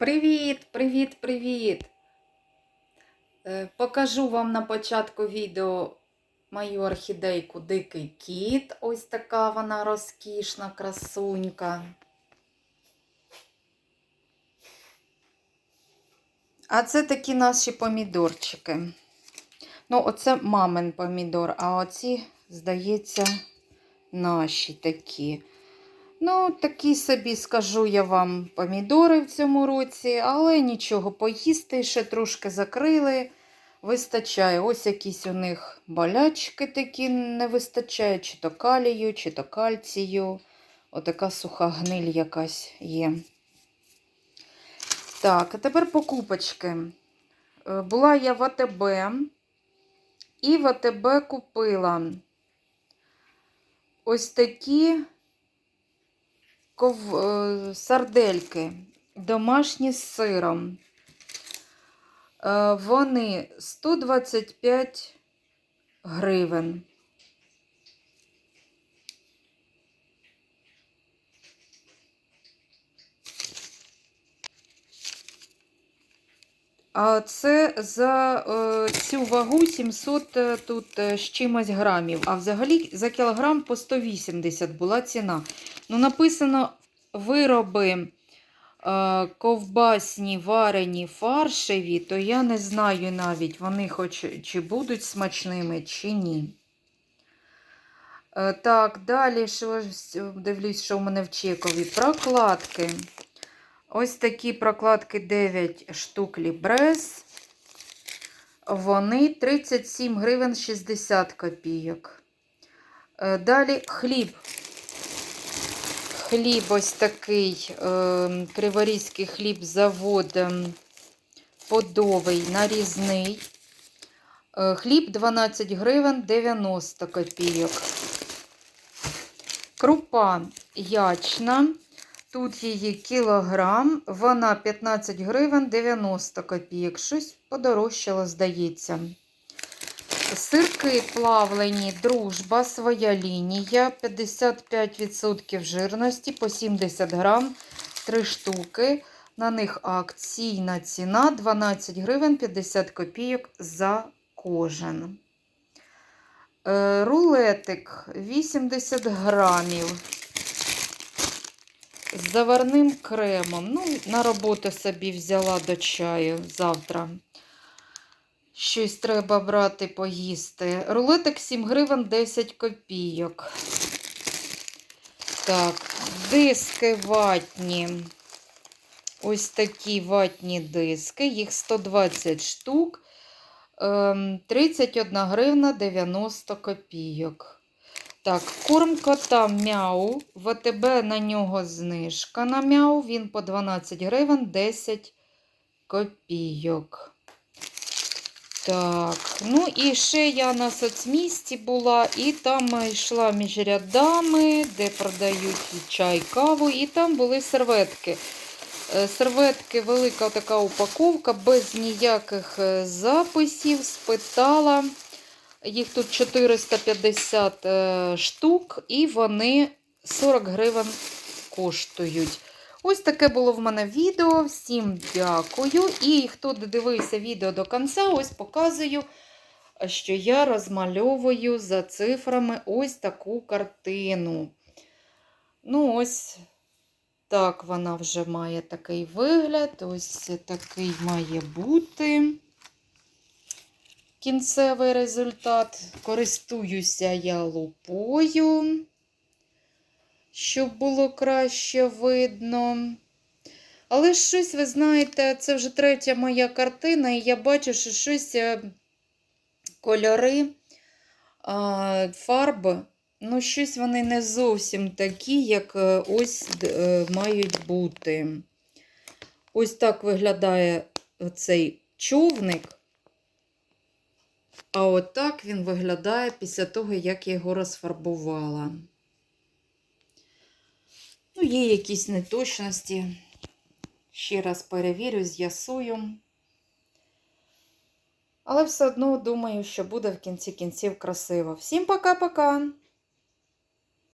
Привіт, привіт, привіт! Е, Покажу вам на початку відео мою орхідейку Дикий кіт. Ось така вона розкішна, красунька. А це такі наші помідорчики. Ну, оце мамин помідор, а оці, здається, наші такі. Ну, такі собі, скажу я вам, помідори в цьому році, але нічого, поїсти ще трошки закрили. Вистачає. Ось якісь у них болячки такі не вистачає, чи то калію, чи то кальцію. Отака суха гниль якась є. Так, а тепер покупочки. Е, Була я в АТБ, і в АТБ купила ось такі ков... е, сардельки домашні з сиром. Е, Вони 125 гривень. А це за е, цю вагу 700 е, тут з чимось грамів. А взагалі за кілограм по 180 була ціна. Ну, написано вироби е, ковбасні, варені, фаршеві, то я не знаю навіть, вони хоч чи будуть смачними, чи ні. Е, так, далі що, дивлюсь, що в мене в чекові. Прокладки. Ось такі прокладки 9 штук Лібрес. Вони 37 гривень 60 копійок. Е, Далі хліб. Хліб ось такий е, криворізький хліб завод подовий, нарізний. Е, Хліб 12 гривень 90 копійок. Крупа ячна. Тут її кілограм, вона 15 гривень 90 копійок. Щось подорожчало, здається. Сирки плавлені, дружба, своя лінія, 55% жирності по 70 грам, 3 штуки. На них акційна ціна 12 гривень 50 копійок за кожен. Е, Рулетик 80 грамів з заварним кремом. Ну, на роботу собі взяла до чаю завтра. Щось треба брати поїсти. Рулетик 7 гривень 10 копійок. Так, диски ватні. Ось такі ватні диски. Їх 120 штук. Ем, 31 гривна 90 копійок. Так, корм кота мяу. В АТБ на нього знижка на мяу. Він по 12 гривень 10 копійок. Так, ну і ще я на соцмісті була, і там йшла між рядами, де продають чай, каву, і там були серветки. Е, Серветки, велика така упаковка, без ніяких е, записів, спитала. Їх тут 450 е, штук, і вони 40 гривень коштують. Ось таке було в мене відео. Всім дякую. І хто додивився відео до кінця, ось показую, що я розмальовую за цифрами ось таку картину. Ну, ось так вона вже має такий вигляд. Ось такий має бути кінцевий результат. Користуюся я лупою, щоб було краще видно. Але щось, ви знаєте, це вже третя моя картина, і я бачу, що щось е, кольори, фарби, ну, щось вони не зовсім такі, як е, ось е, мають бути. Ось так виглядає цей човник. А отак він виглядає після того, як я його розфарбувала. Ну, є якісь неточності. Ще раз перевірю, з'ясую. Але все одно думаю, що буде в кінці кінців красиво. Всім пока-пока!